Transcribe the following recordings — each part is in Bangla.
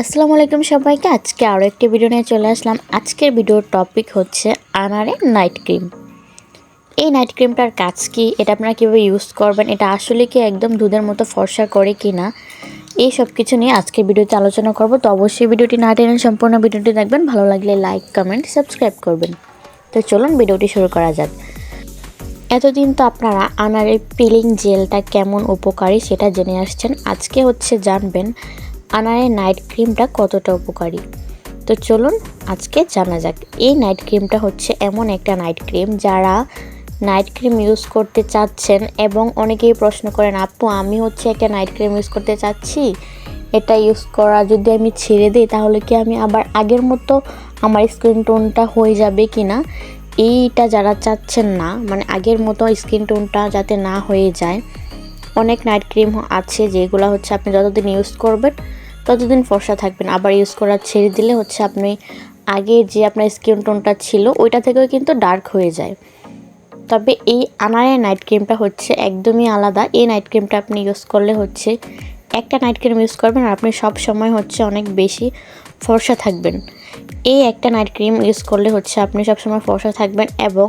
আসসালামু আলাইকুম সবাইকে। আজকে আরও একটি ভিডিও নিয়ে চলে আসলাম। আজকের ভিডিওর টপিক হচ্ছে আনারে নাইট ক্রিম এই নাইট ক্রিমটার কাজ কি? এটা আপনারা কীভাবে ইউজ করবেন? এটা আসলে কি একদম দুধের মতো ফর্সা করে কি না এই সব কিছু নিয়ে আজকের ভিডিওতে আলোচনা করব। তো অবশ্যই ভিডিওটি না টেনে সম্পূর্ণ ভিডিওটি দেখবেন। ভালো লাগলে লাইক কমেন্ট সাবস্ক্রাইব করবেন। তো চলুন ভিডিওটি শুরু করা যাক। এতদিন তো আপনারা আনারের পিলিং জেলটা কেমন উপকারী সেটা জেনে আসছেন। আজকে হচ্ছে জানবেন আনারের নাইট ক্রিমটা কতটা উপকারী? তো চলুন আজকে জানা যাক, এই নাইট ক্রিমটা হচ্ছে এমন একটা নাইট ক্রিম যারা নাইট ক্রিম ইউজ করতে চাচ্ছেন এবং অনেকেই প্রশ্ন করেন, আপু, আমি হচ্ছে একটা নাইট ক্রিম ইউজ করতে চাচ্ছি, এটা ইউজ করা যদি আমি ছেড়ে দিই তাহলে কি আমি আবার আগের মতো আমার স্কিন টোনটা হয়ে যাবে কি না? এইটা যারা চাচ্ছেন না মানে আগের মতো স্কিন টোনটা যাতে না হয়ে যায় অনেক নাইট ক্রিম আছে যেগুলো হচ্ছে আপনি যতদিন ইউজ করবেন, ততদিন ফর্সা থাকবেন। আবার ইউজ করা ছেড়ে দিলে হচ্ছে আপনি আগে যে আপনার স্কিন টোনটা ছিল, ওইটা থেকেও কিন্তু ডার্ক হয়ে যায়। তবে এই আনারের নাইট ক্রিমটা হচ্ছে একদমই আলাদা। এই নাইট ক্রিমটা আপনি ইউজ করলে হচ্ছে একটা নাইট ক্রিম ইউজ করবেন আর আপনি সব সময় হচ্ছে অনেক বেশি ফর্সা থাকবেন। এই একটা নাইট ক্রিম ইউজ করলে হচ্ছে আপনি সবসময় ফর্সা থাকবেন এবং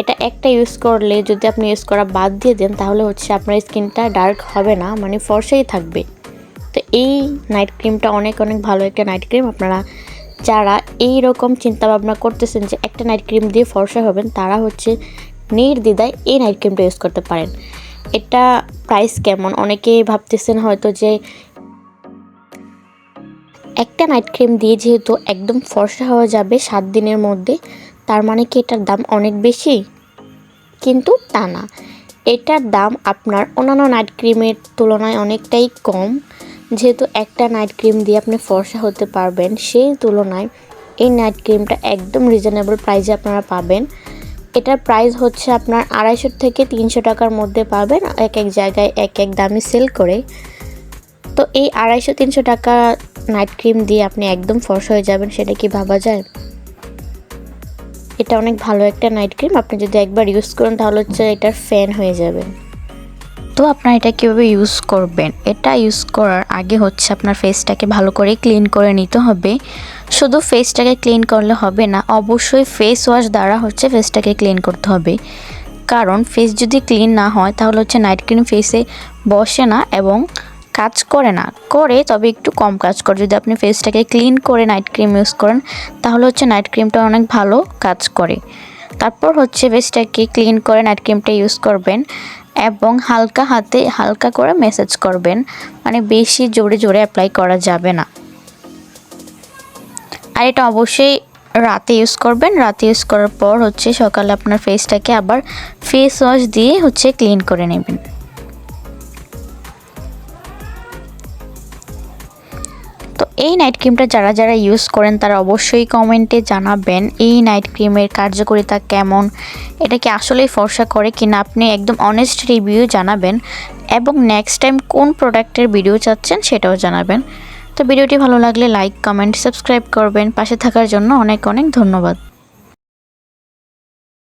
এটা একটা ইউজ করলে যদি আপনি ইউজ করা বাদ দিয়ে দেন, তাহলে হচ্ছে আপনার স্কিনটা ডার্ক হবে না মানে ফর্সাই থাকবে। তো এই নাইট ক্রিমটা অনেক অনেক ভালো একটা নাইট ক্রিম আপনারা যারা এই রকম চিন্তাভাবনা করতেছেন যে একটা নাইট ক্রিম দিয়ে ফর্সা হবেন, তারা হচ্ছে নির্দ্বিধায় এই নাইট ক্রিমটা ইউজ করতে পারেন। এটা প্রাইস কেমন? অনেকেই ভাবতেছেন হয়তো যে একটা নাইট ক্রিম দিয়ে যেহেতু একদম ফর্সা হওয়া যাবে সাত দিনের মধ্যে তার মানে কি এটার দাম অনেক বেশি? কিন্তু তা না। এটার দাম আপনার অন্যান্য নাইট ক্রিমের তুলনায় অনেকটাই কম। যেহেতু একটা নাইট ক্রিম দিয়ে আপনি ফর্সা হতে পারবেন, সেই তুলনায় এই নাইট ক্রিমটা একদম রিজনেবল প্রাইসে আপনারা পাবেন। এটার প্রাইস হচ্ছে আপনার আড়াইশো থেকে তিনশো টাকার মধ্যে পাবেন, এক এক জায়গায় এক এক দামে সেল করে। তো এই আড়াইশো, তিনশো টাকা নাইট ক্রিম দিয়ে আপনি একদম ফর্সা হয়ে যাবেন, সেটা কি ভাবা যায়? এটা অনেক ভালো একটা নাইট ক্রিম আপনি যদি একবার ইউজ করেন, তাহলে হচ্ছে এটার ফ্যান হয়ে যাবে তো আপনারা এটা কীভাবে ইউজ করবেন? এটা ইউজ করার আগে হচ্ছে আপনার ফেসটাকে ভালো করে ক্লিন করে নিতে হবে। শুধু ফেসটাকে ক্লিন করলে হবে না, অবশ্যই ফেস ওয়াশ দ্বারা হচ্ছে ফেসটাকে ক্লিন করতে হবে। কারণ ফেস যদি ক্লিন না হয়, তাহলে হচ্ছে নাইট ক্রিম ফেসে বসে না এবং কাজ করে না, করে তবে একটু কম কাজ করে। যদি আপনি ফেসটাকে ক্লিন করে নাইট ক্রিম ইউজ করেন, তাহলে হচ্ছে নাইট ক্রিমটা অনেক ভালো কাজ করে। তারপর হচ্ছে ফেসটাকে ক্লিন করে নাইট ক্রিমটা ইউজ করবেন এবং হালকা হাতে, হালকা করে মেসেজ করবেন। মানে বেশি জোরে জোরে অ্যাপ্লাই করা যাবে না। আর এটা অবশ্যই রাতে ইউজ করবেন। রাতে ইউজ করার পর হচ্ছে সকালে আপনার ফেসটাকে আবার ফেস ওয়াশ দিয়ে হচ্ছে ক্লিন করে নেবেন। এই নাইট ক্রিমটা যারা যারা ইউজ করেন, তারা অবশ্যই কমেন্টে জানাবেন এই নাইট ক্রিমের কার্যকারিতা কেমন, এটা কি আসলেই ফর্সা করে কিনা আপনি একদম অনেস্ট রিভিউ জানাবেন এবং নেক্সট টাইম কোন প্রোডাক্টের ভিডিও চাচ্ছেন সেটাও জানাবেন। তো ভিডিওটি ভালো লাগলে লাইক কমেন্ট সাবস্ক্রাইব করবেন। পাশে থাকার জন্য অনেক অনেক ধন্যবাদ।